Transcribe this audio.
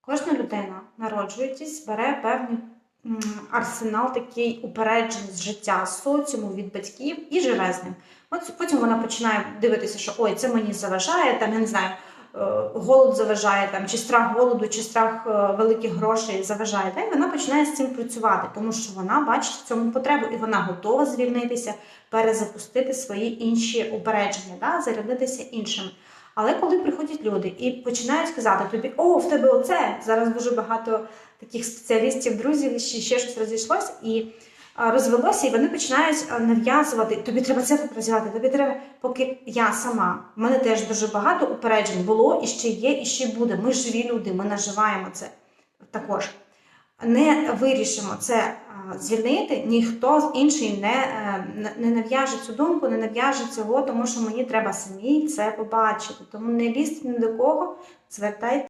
Кожна людина, народжуючись, бере певний арсенал такий упереджень з життя, з соціуму, від батьків і живе з ним. От потім вона починає дивитися, що ой, це мені заважає, там я не знаю, голод заважає, там чи страх голоду, чи страх е, великих грошей заважає. Та й вона починає з цим працювати, тому що вона бачить в цьому потребу і вона готова звільнитися, перезапустити свої інші упередження, да, зарядитися іншими. Але коли приходять люди і починають казати тобі, о, в тебе оце зараз дуже багато таких спеціалістів, друзів, ще, щось розійшлось розвелося, і вони починають нав'язувати, тобі треба це попрацювати, тобі треба, поки я сама. В мене теж дуже багато упереджень було і ще є, і ще буде. Ми живі люди, ми наживаємо це також. Не вирішимо це звільнити, ніхто інший е, не- не нав'яже цю думку, не нав'яже цього, тому що мені треба самій це побачити. Тому не лізьте ні до кого, звертайте.